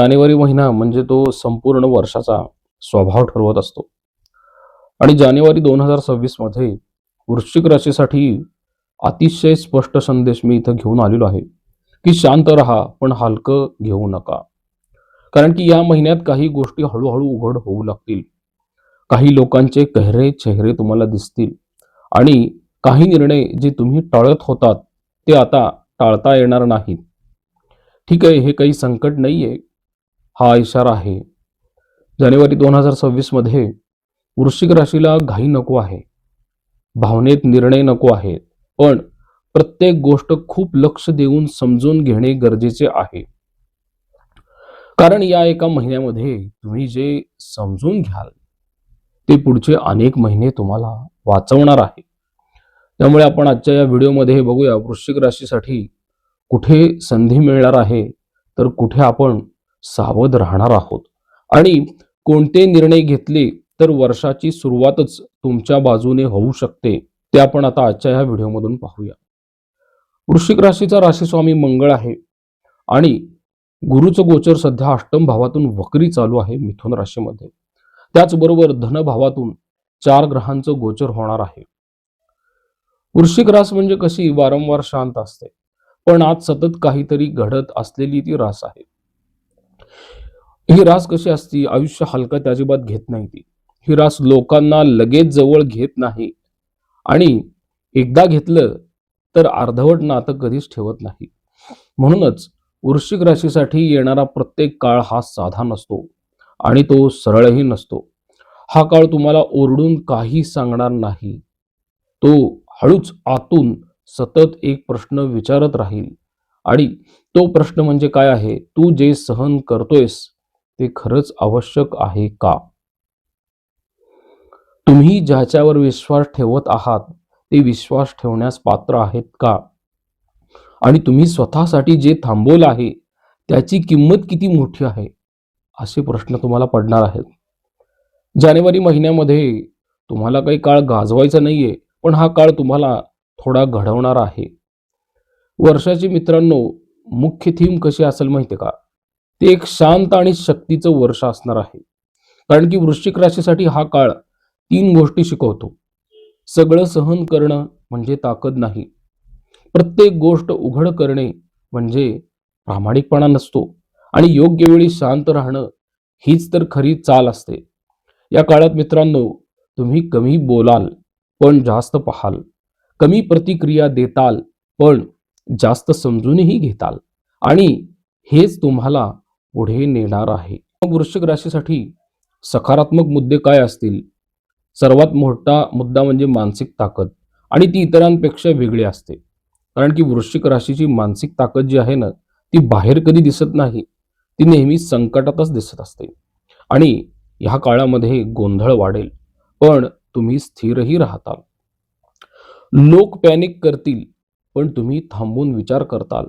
जानेवारी महिना म्हणजे तो संपूर्ण वर्षाचा स्वभाव ठरवत असतो. आणि जानेवारी दोन हजार सव्वीसमध्ये वृश्चिक राशीसाठी अतिशय स्पष्ट संदेश मी इथं घेऊन आलेलो आहे की शांत राहा पण हलकं घेऊ नका. कारण की या महिन्यात काही गोष्टी हळूहळू उघड होऊ लागतील. काही लोकांचे कहरे चेहरे तुम्हाला दिसतील. आणि काही निर्णय जे तुम्ही टाळत होतात ते आता टाळता येणार नाहीत. ठीक आहे हे काही संकट नाहीये. हा इशारा आहे. जानेवारी दोन हजार सव्वीसमध्ये वृश्चिक राशीला घाई नको आहे. भावनेत निर्णय नको आहेत पण प्रत्येक गोष्ट खूप लक्ष देऊन समजून घेणे गरजेचे आहे. कारण या एका महिन्यामध्ये तुम्ही जे समजून घ्याल ते पुढचे अनेक महिने तुम्हाला वाचवणार आहे. त्यामुळे आपण आजच्या या व्हिडिओमध्ये बघूया वृश्चिक राशीसाठी कुठे संधी मिळणार आहे तर कुठे आपण सावध राहणार आहोत. आणि कोणते निर्णय घेतले तर वर्षाची सुरुवातच तुमच्या बाजूने होऊ शकते ते आपण आता आजच्या ह्या व्हिडिओमधून पाहूया. वृश्चिक राशीचा राशीस्वामी मंगळ आहे आणि गुरुचं गोचर सध्या अष्टम भावातून वक्री चालू आहे मिथुन राशीमध्ये. त्याचबरोबर धनभावातून चार ग्रहांचं गोचर होणार आहे. वृश्चिक रास म्हणजे कशी? वारंवार शांत असते. पण आज सतत काहीतरी घडत असलेली ती रास आहे. ही रास कशी असती? आयुष्य हलकत अजिबात घेत नाही ती. ही रास लोकांना लगेच जवळ घेत नाही. आणि एकदा घेतलं तर अर्धवट नातं कधीच ठेवत नाही. म्हणूनच वृश्चिक राशीसाठी येणारा प्रत्येक काळ हा साधा नसतो आणि तो सरळही नसतो. हा काळ तुम्हाला ओरडून काही सांगणार नाही. तो हळूच आतून सतत एक प्रश्न विचारत राहील. आणि तो प्रश्न म्हणजे काय आहे? तू जे सहन करतोयस ते खरंच आवश्यक आहे का? तुम्ही ज्याच्यावर विश्वास ठेवत आहात ते विश्वास ठेवण्यास पात्र आहेत का? आणि तुम्ही स्वतःसाठी जे थांबवलं आहे त्याची किंमत किती मोठी आहे? असे प्रश्न तुम्हाला पडणार आहेत. जानेवारी महिन्यामध्ये तुम्हाला काही काळ गाजवायचा नाहीये पण हा काळ तुम्हाला थोडा घडवणार आहे. वर्षाचे मित्रांनो मुख्य थीम कशी असेल माहिती का? ते एक शांत आणि शक्तीचं वर्ष असणार आहे. कारण की वृश्चिक राशीसाठी हा काळ तीन गोष्टी शिकवतो. सगळं सहन करणं म्हणजे ताकद नाही. प्रत्येक गोष्ट उघड करणे म्हणजे प्रामाणिकपणा नसतो आणि योग्य वेळी शांत राहणं हीच तर खरी चाल असते. या काळात मित्रांनो तुम्ही कमी बोलाल पण जास्त पाहाल. कमी प्रतिक्रिया देताल पण जास्त समजूनही घेताल. आणि हेच तुम्हाला पुढे नेणार आहे. मग वृश्चिक राशीसाठी सकारात्मक मुद्दे काय असतील? सर्वात मोठा मुद्दा म्हणजे मानसिक ताकद आणि ती इतरांपेक्षा वेगळी असते. कारण की वृश्चिक राशीची मानसिक ताकद जी आहे ना ती बाहेर कधी दिसत नाही ती नेहमी संकटातच दिसत असते. आणि ह्या काळामध्ये गोंधळ वाढेल पण तुम्ही स्थिरही राहताल. लोक पॅनिक करतील पण तुम्ही थांबून विचार करताल.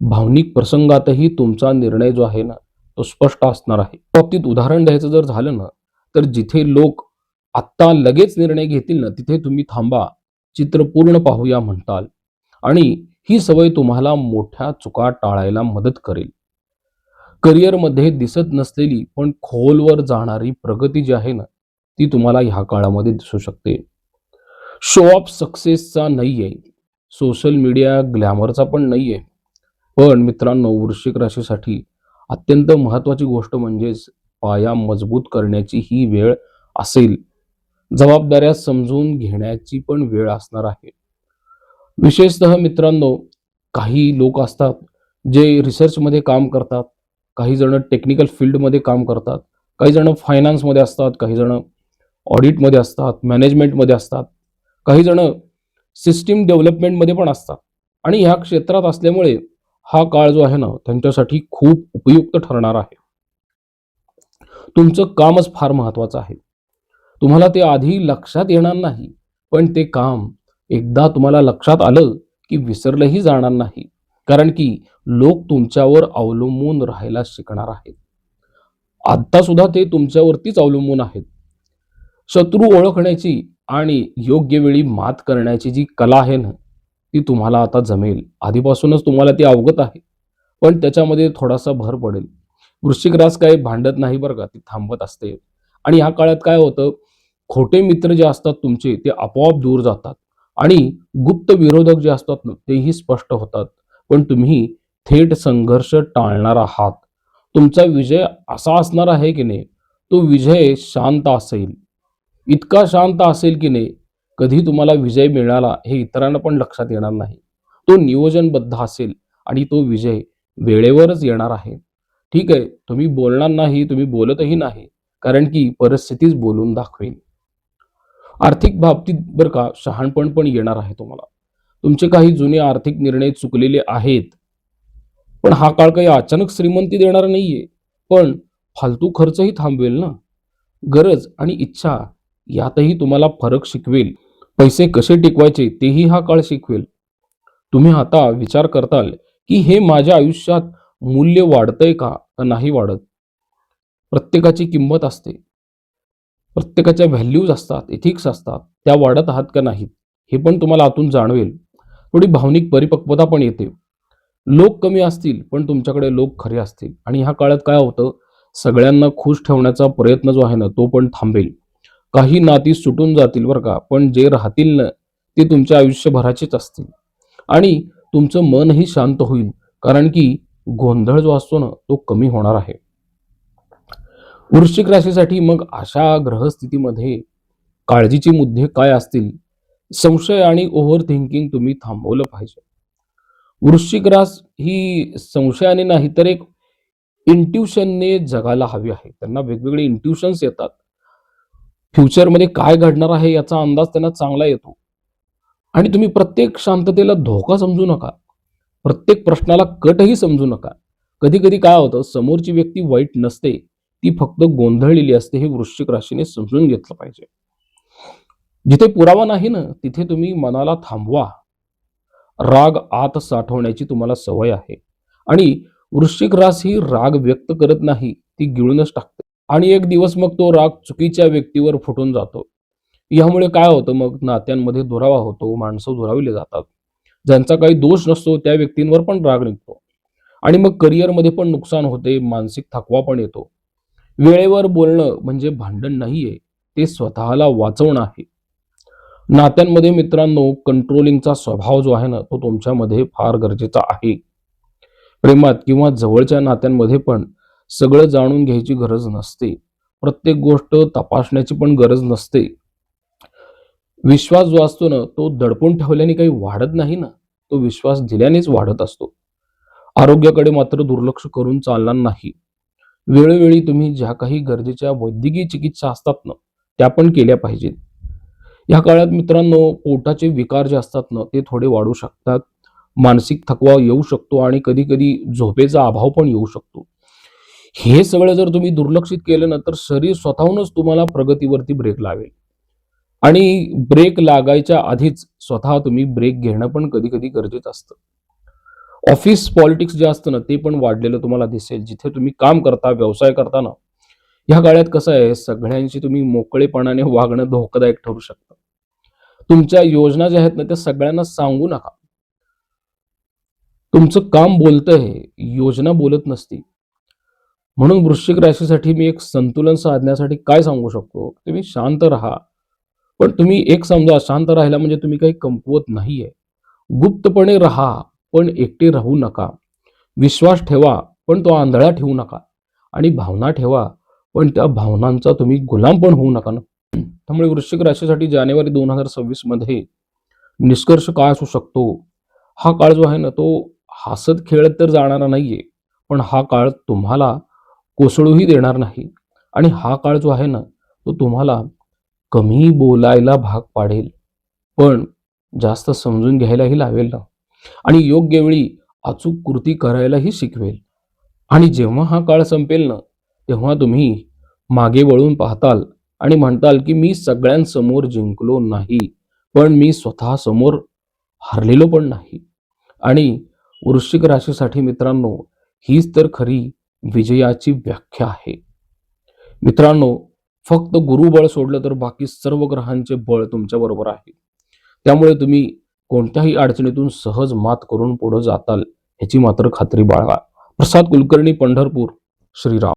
भावनिक प्रसंगातही तुमचा निर्णय जो आहे ना तो स्पष्ट असणार आहे. बाबतीत उदाहरण द्यायचं जर झालं ना तर जिथे लोक आत्ता लगेच निर्णय घेतील ना तिथे तुम्ही थांबा. चित्र पूर्ण पाहूया म्हणताल. आणि ही सवय तुम्हाला मोठ्या चुका टाळायला मदत करेल. करिअरमध्ये दिसत नसलेली पण खोलवर जाणारी प्रगती जी आहे ना ती तुम्हाला ह्या काळामध्ये दिसू शकते. शो ऑफ सक्सेसचा नाही आहे सोशल मीडिया ग्लॅमरचा पण नाही आहे पण मित्रांनो वृश्चिक राशीसाठी अत्यंत महत्वाची गोष्ट म्हणजेच पाया मजबूत करण्याची ही वेळ असेल. जबाबदाऱ्या समजून घेण्याची पण वेळ असणार आहे. विशेषतः मित्रांनो काही लोक असतात जे रिसर्चमध्ये काम करतात काही जण टेक्निकल फील्डमध्ये काम करतात काही जण फायनान्समध्ये असतात काही जण ऑडिटमध्ये असतात मॅनेजमेंटमध्ये असतात काही जण सिस्टीम डेव्हलपमेंटमध्ये पण असतात. आणि ह्या क्षेत्रात असल्यामुळे हा काळ जो आहे ना त्यांच्यासाठी खूप उपयुक्त ठरणार आहे. तुमचं कामच फार महत्वाचं आहे. तुम्हाला ते आधी लक्षात येणार नाही पण ते काम एकदा तुम्हाला लक्षात आलं की विसरलंही जाणार नाही कारण की लोक तुमच्यावर अवलंबून राहायला शिकणार आहेत. आता सुद्धा ते तुमच्यावरतीच अवलंबून आहेत. शत्रू ओळखण्याची आणि योग्य वेळी मात करण्याची जी कला आहे ना ती तुम्हाला आता जमेल. आधीपासूनच तुम्हाला ती अवगत आहे. पण त्याच्यामध्ये थोडासा भर पडेल. वृश्चिक रास काय भांडत नाही बरं का ती थांबत असते. आणि ह्या काळात काय होतं खोटे मित्र जे असतात तुमचे ते आपोआप दूर जातात. आणि गुप्त विरोधक जे असतात ना तेही स्पष्ट होतात. पण तुम्ही थेट संघर्ष टाळणार आहात. तुमचा विजय असा असणार आहे की नाही तो विजय शांत असेल. इतका शांत असेल की नाही कधी तुम्हाला विजय मिळाला हे इतरांना पण लक्षात येणार नाही. तो नियोजनबद्ध असेल आणि तो विजय वेळेवरच येणार आहे. ठीक आहे तुम्ही बोलणार नाही तुम्ही बोलतही नाही कारण की परिस्थितीच बोलून दाखवेल आर्थिक बाबतीत बरं का शहाणपण पण येणार आहे तुम्हाला. तुमचे काही जुने आर्थिक निर्णय चुकलेले आहेत. पण हा काळ काही अचानक श्रीमंती देणार नाहीये. पण फालतू खर्चही थांबवेल ना. गरज आणि इच्छा यातही तुम्हाला फरक शिकवेल. पैसे कसे टिकवायचे तेही हा काळ शिकवेल. तुम्ही आता विचार करताल की हे माझ्या आयुष्यात मूल्य वाढतंय का? नाही वाढत. प्रत्येकाची किंमत असते. प्रत्येकाच्या व्हॅल्यूज असतात एथिक्स असतात त्या वाढत आहात का नाहीत हे पण तुम्हाला आतून जाणवेल. थोडी भावनिक परिपक्वता पण येते. लोक कमी असतील पण तुमच्याकडे लोक खरे असतील. आणि ह्या काळात काय होतं? सगळ्यांना खुश ठेवण्याचा प्रयत्न जो आहे ना तो पण थांबेल. काही नाती सुटून जातील बरं का. पण जे राहतील ना ते तुमच्या आयुष्यभराचेच असतील. आणि तुमचं मनही शांत होईल. कारण की गोंधळ जो असतो ना तो कमी होणार आहे. वृश्चिक राशीसाठी मग अशा ग्रहस्थितीमध्ये काळजीचे मुद्दे काय असतील? संशय आणि ओव्हर थिंकिंग तुम्ही थांबवलं पाहिजे. वृश्चिक रास ही संशयाने नाही तर एक इंट्युशनने जगायला हवी आहे. त्यांना वेगवेगळे इंट्युशन्स येतात. फ्युचरमध्ये काय घडणार आहे याचा अंदाज त्यांना चांगला येतो. आणि तुम्ही प्रत्येक शांततेला धोका समजू नका. प्रत्येक प्रश्नाला कटही समजू नका. कधी कधी काय होतं समोरची व्यक्ती वाईट नसते ती फक्त गोंधळलेली असते हे वृश्चिक राशीने समजून घेतलं पाहिजे. जिथे पुरावा नाही ना तिथे तुम्ही मनाला थांबवा. राग आत साठवण्याची तुम्हाला सवय आहे. आणि वृश्चिक रास ही राग व्यक्त करत नाही ती गिळूनच टाकते. आणि एक दिवस मग तो राग चुकीच्या व्यक्तीवर फुटून जातो. यामुळे काय होतं मग? नात्यांमध्ये दुरावा होतो माणसं दुरावले जातात. ज्यांचा काही दोष नसतो त्या व्यक्तींवर पण राग निघतो. आणि मग करिअरमध्ये पण नुकसान होते मानसिक थकवा पण येतो. वेळेवर बोलणं म्हणजे भांडण नाहीये ते स्वतःला वाचवणं आहे. नात्यांमध्ये मित्रांनो कंट्रोलिंगचा स्वभाव जो आहे ना तो तुमच्यामध्ये फार गरजेचा आहे. प्रेमात किंवा जवळच्या नात्यांमध्ये पण सगळं जाणून घ्यायची गरज नसते. प्रत्येक गोष्ट तपासण्याची पण गरज नसते. विश्वास जो असतो ना तो दडपून ठेवल्याने काही वाढत नाही ना तो विश्वास दिल्यानेच वाढत असतो. आरोग्याकडे मात्र दुर्लक्ष करून चालणार नाही. वेळोवेळी तुम्ही ज्या काही गरजेच्या वैद्यकीय चिकित्सा असतात ना त्या पण केल्या पाहिजेत. या काळात मित्रांनो पोटाचे विकार जे असतात ना ते थोडे वाढू शकतात. मानसिक थकवा येऊ शकतो आणि कधी कधी झोपेचा अभाव पण येऊ शकतो. हे सगळं जर तुम्ही दुर्लक्षित केलं ना तर शरीर स्वतःहूनच तुम्हाला प्रगतीवरती ब्रेक लावेल. आणि ब्रेक लागायच्या आधीच स्वतः तुम्ही ब्रेक घेणं पण कधी कधी गरजेचं असतं. ऑफिस पॉलिटिक्स जे असतं ना ते पण वाढलेलं तुम्हाला दिसेल. जिथे तुम्ही काम करता व्यवसाय करता ना ह्या काळात कसं आहे सगळ्यांशी तुम्ही मोकळेपणाने वागणं धोकादायक ठरू शकतं. तुमच्या योजना ज्या आहेत ना त्या सगळ्यांना सांगू नका. तुमचं काम बोलतंय योजना बोलत नसती म्हणून वृश्चिक राशीसाठी मी एक संतुलन साधण्यासाठी काय सांगू शकतो? तुम्ही शांत राहा. पण तुम्ही एक समजा शांत राहिला म्हणजे तुम्ही काही कमकुवत नाहीये. गुप्तपणे राहा पण एकटे राहू नका. विश्वास ठेवा पण तो आंधळा ठेवू नका. आणि भावना ठेवा पण त्या भावनांचा तुम्ही गुलाम पण होऊ नका ना. त्यामुळे वृश्चिक राशीसाठी जानेवारी दोन हजार सव्वीसमध्ये निष्कर्ष काय असू शकतो? हा काळ जो आहे ना तो हसत खेळत तर जाणारा नाहीये. पण हा काळ तुम्हाला कोसळूही देणार नाही. आणि हा काळ जो आहे ना तो तुम्हाला कमी बोलायला भाग पाडेल. पण जास्त समजून घ्यायलाही लावेल ना. आणि योग्य वेळी अचूक कृती करायलाही शिकवेल. आणि जेव्हा हा काळ संपेल ना तेव्हा तुम्ही मागे वळून पाहताल आणि म्हणताल की मी सगळ्यांसमोर जिंकलो नाही पण मी स्वतः समोर हरलेलो पण नाही. आणि वृश्चिक राशीसाठी मित्रांनो हीच तर खरी विजयाची व्याख्या आहे. मित्रांनो फक्त गुरुबळ सोडलं तर बाकी सर्व ग्रहांचे बळ तुमच्या बरोबर आहे. त्यामुळे तुम्ही कोणत्याही अडचणीतून सहज मात करून पुढे जाताल ह्याची मात्र खात्री बाळगा. प्रसाद कुलकर्णी पंढरपूर श्रीराम.